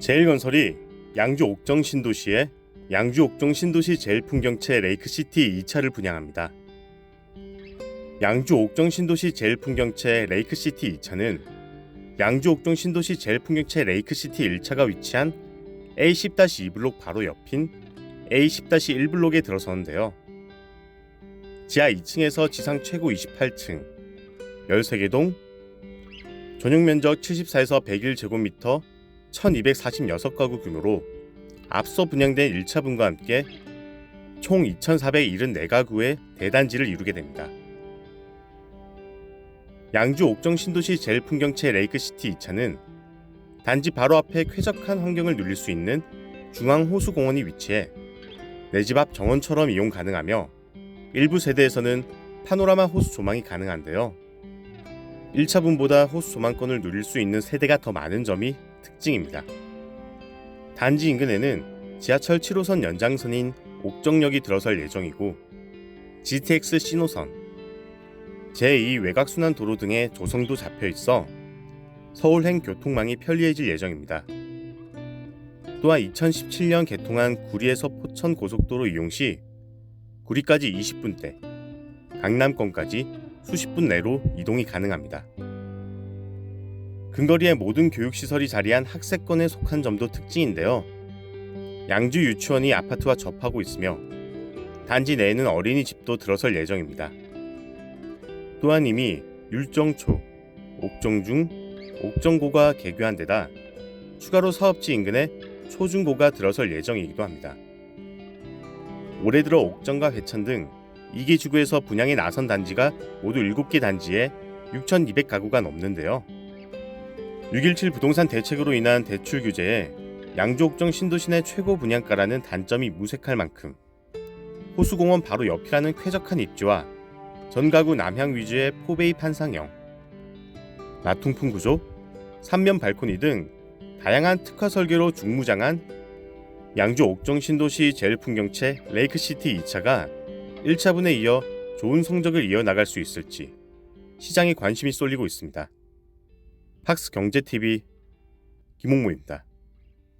제일건설이 양주 옥정 신도시에 양주 옥정 신도시 제일 풍경채 레이크시티 2차를 분양합니다. 양주 옥정 신도시 제일 풍경채 레이크시티 2차는 양주 옥정 신도시 제일 풍경채 레이크시티 1차가 위치한 A10-2블록 바로 옆인 A10-1블록에 들어서는데요. 지하 2층에서 지상 최고 28층, 13개 동, 전용 면적 74에서 101제곱미터 1246가구 규모로 앞서 분양된 1차 분과 함께 총 2474가구의 대단지를 이루게 됩니다. 양주 옥정 신도시 제일 풍경채 레이크시티 2차는 단지 바로 앞에 쾌적한 환경을 누릴 수 있는 중앙 호수공원이 위치해 내 집 앞 정원처럼 이용 가능하며 일부 세대에서는 파노라마 호수 조망이 가능한데요. 1차 분보다 호수 조망권을 누릴 수 있는 세대가 더 많은 점이 특징입니다. 단지 인근에는 지하철 7호선 연장선인 옥정역이 들어설 예정이고 GTX 신호선, 제2 외곽순환 도로 등의 조성도 잡혀 있어 서울행 교통망이 편리해질 예정입니다. 또한 2017년 개통한 구리에서 포천 고속도로 이용 시 구리까지 20분대, 강남권까지 수십 분 내로 이동이 가능합니다. 근거리에 모든 교육시설이 자리한 학세권에 속한 점도 특징인데요. 양주 유치원이 아파트와 접하고 있으며 단지 내에는 어린이집도 들어설 예정입니다. 또한 이미 율정초, 옥정중, 옥정고가 개교한 데다 추가로 사업지 인근에 초중고가 들어설 예정이기도 합니다. 올해 들어 옥정과 회천 등 2개 지구에서 분양에 나선 단지가 모두 7개 단지에 6,200가구가 넘는데요. 6.17 부동산 대책으로 인한 대출 규제에 양주옥정 신도시 내 최고 분양가라는 단점이 무색할 만큼 호수공원 바로 옆이라는 쾌적한 입지와 전가구 남향 위주의 포베이 판상형, 나퉁풍 구조, 삼면 발코니 등 다양한 특화 설계로 중무장한 양주 옥정 신도시 제일 풍경채 레이크시티 2차가 1차분에 이어 좋은 성적을 이어나갈 수 있을지 시장에 관심이 쏠리고 있습니다. 팍스 경제TV 김홍모입니다.